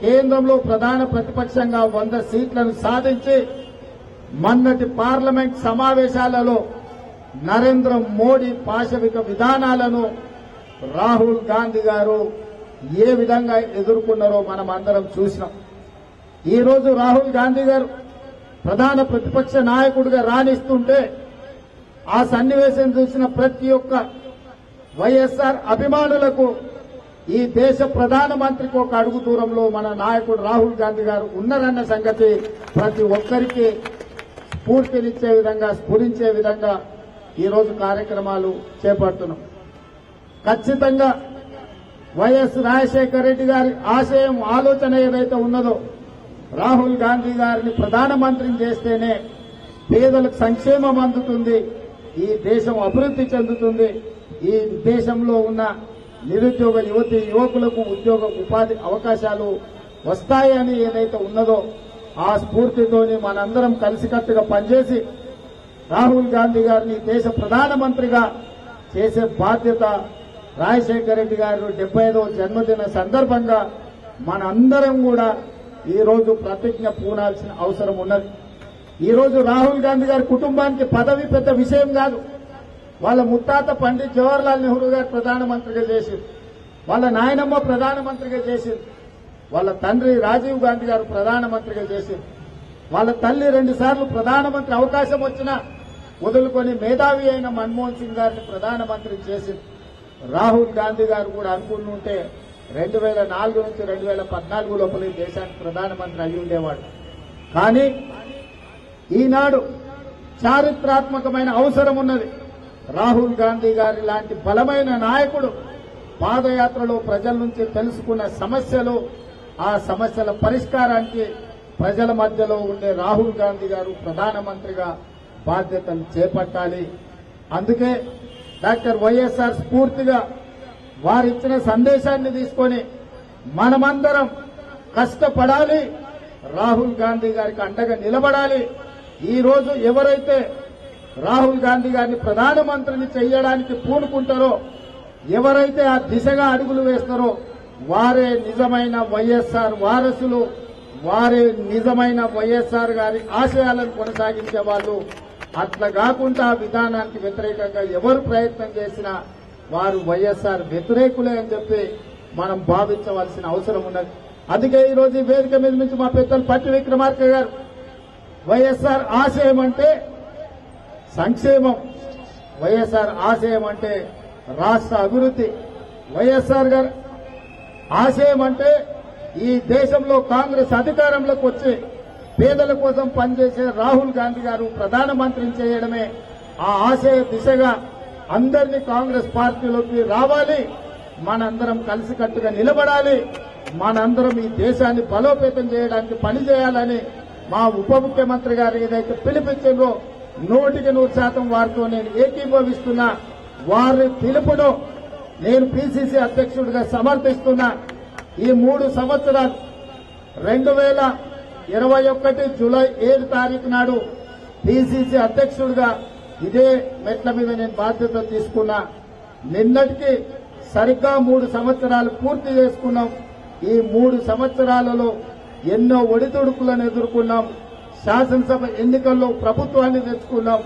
కేంద్రంలో ప్రధాన ప్రతిపక్షంగా వంద సీట్లను సాధించి మొన్నటి పార్లమెంట్ సమావేశాలలో నరేంద్ర మోడీ పాశవిక విధానాలను రాహుల్ గాంధీ గారు ఏ విధంగా ఎదుర్కొన్నారో మనం అందరం చూసినాం. ఈరోజు రాహుల్ గాంధీ గారు ప్రధాన ప్రతిపక్ష నాయకుడిగా రాణిస్తుంటే ఆ సన్నివేశం చూసిన ప్రతి ఒక్క వైఎస్ఆర్ అభిమానులకు ఈ దేశ ప్రధానమంత్రికి ఒక అడుగు దూరంలో మన నాయకుడు రాహుల్ గాంధీ గారు ఉన్నారన్న సంగతి ప్రతి ఒక్కరికి స్ఫూర్తినిచ్చే విధంగా స్ఫురించే విధంగా ఈరోజు కార్యక్రమాలు చేపడుతున్నాం. ఖచ్చితంగా వైఎస్ రాజశేఖర రెడ్డి గారి ఆశయం ఆలోచన ఏదైతే ఉన్నదో రాహుల్ గాంధీ గారిని ప్రధానమంత్రిని చేస్తేనే పేదలకు సంక్షేమం అందుతుంది ఈ దేశం అభివృద్ధి చెందుతుంది ఈ దేశంలో ఉన్న నిరుద్యోగ యువతి యువకులకు ఉద్యోగ ఉపాధి అవకాశాలు వస్తాయని ఏదైతే ఉన్నదో ఆ స్ఫూర్తితోని మనందరం కలిసికట్టుగా పనిచేసి రాహుల్ గాంధీ గారిని దేశ ప్రధానమంత్రిగా చేసే బాధ్యత రాజశేఖర రెడ్డి గారు డెబ్బై జన్మదిన సందర్భంగా మనందరం కూడా ఈరోజు ప్రతిజ్ఞ పూనాల్సిన అవసరం ఉన్నది. ఈరోజు రాహుల్ గాంధీ గారి కుటుంబానికి పదవి పెద్ద విషయం కాదు. వాళ్ళ ముత్తాత పండిత్ జవహర్లాల్ నెహ్రూ గారు ప్రధానమంత్రిగా చేసింది. వాళ్ళ నాయనమ్మ ప్రధానమంత్రిగా చేసింది. వాళ్ళ తండ్రి రాజీవ్ గాంధీ గారు ప్రధానమంత్రిగా చేసింది. వాళ్ళ తల్లి రెండుసార్లు ప్రధానమంత్రి అవకాశం వచ్చినా వదులుకొని మేధావి అయిన మన్మోహన్ సింగ్ గారిని ప్రధానమంత్రి చేసింది. రాహుల్ గాంధీ గారు కూడా అనుకుంటుంటే రెండు వేల నాలుగు నుంచి రెండు వేల పద్నాలుగు లోపల ఈ దేశానికి ప్రధానమంత్రి అయి ఉండేవాడు. కానీ ఈనాడు చారిత్రాత్మకమైన అవసరం ఉన్నది. రాహుల్ గాంధీ గారి లాంటి బలమైన నాయకుడు పాదయాత్రలో ప్రజల నుంచి తెలుసుకున్న సమస్యలు ఆ సమస్యల పరిష్కారానికి ప్రజల మధ్యలో ఉండే రాహుల్ గాంధీ గారు ప్రధానమంత్రిగా బాధ్యతలు చేపట్టాలి. అందుకే డాక్టర్ వైఎస్ఆర్ స్ఫూర్తిగా వారిచ్చిన సందేశాన్ని తీసుకొని మనమందరం కష్టపడాలి రాహుల్ గాంధీ గారికి అండగా నిలబడాలి. ఈ రోజు ఎవరైతే రాహుల్ గాంధీ గారిని ప్రధానమంత్రిని చేయడానికి పూనుకుంటారో ఎవరైతే ఆ దిశగా అడుగులు వేస్తారో వారే నిజమైన వైఎస్ఆర్ వారసులు వారే నిజమైన వైఎస్ఆర్ గారి ఆశయాలను కొనసాగించే వాళ్ళు. అట్లా కాకుండా ఆ విధానానికి వ్యతిరేకంగా ఎవరు ప్రయత్నం చేసినా వారు వైఎస్ఆర్ వ్యతిరేకులే అని చెప్పి మనం భావించవలసిన అవసరం ఉన్నది. అందుకే ఈరోజు ఈ వేదిక మీద నుంచి మా పెద్దలు పట్టి విక్రమార్క గారు వైఎస్ఆర్ ఆశయం అంటే సంక్షేమం వైఎస్ఆర్ ఆశయం అంటే రాష్ట్ర అభివృద్ధి. వైఎస్ఆర్ గారు ఆశయం అంటే ఈ దేశంలో కాంగ్రెస్ అధికారంలోకి వచ్చి పేదల కోసం పనిచేసే రాహుల్ గాంధీ గారు ప్రధానమంత్రిని చేయడమే ఆ ఆశయ దిశగా అందరినీ కాంగ్రెస్ పార్టీలోకి రావాలి. మనందరం కలిసికట్టుగా నిలబడాలి. మనందరం ఈ దేశాన్ని బలోపేతం చేయడానికి పనిచేయాలని మా ఉప ముఖ్యమంత్రి గారు ఏదైతే పిలిపించిందో నూటికి నూరు శాతం వారితో నేను ఏకీభవిస్తున్నా. వారి పిలుపును నేను పిసిసి అధ్యక్షుడిగా సమర్థిస్తున్నా. ఈ మూడు సంవత్సరాలు రెండు వేల ఇరవై ఒకటి జూలై ఏడు తారీఖు నాడు పిసిసి అధ్యక్షుడిగా ఇదే మెట్ల మీద నేను బాధ్యత తీసుకున్నా. నిన్నటికి సరిగ్గా మూడు సంవత్సరాలు పూర్తి చేసుకున్నాం. ఈ మూడు సంవత్సరాలలో ఎన్నో ఒడిదుడుకులను ఎదుర్కొన్నాం. శాసనసభ ఎన్నికల్లో ప్రభుత్వాన్ని తెచ్చుకున్నాం.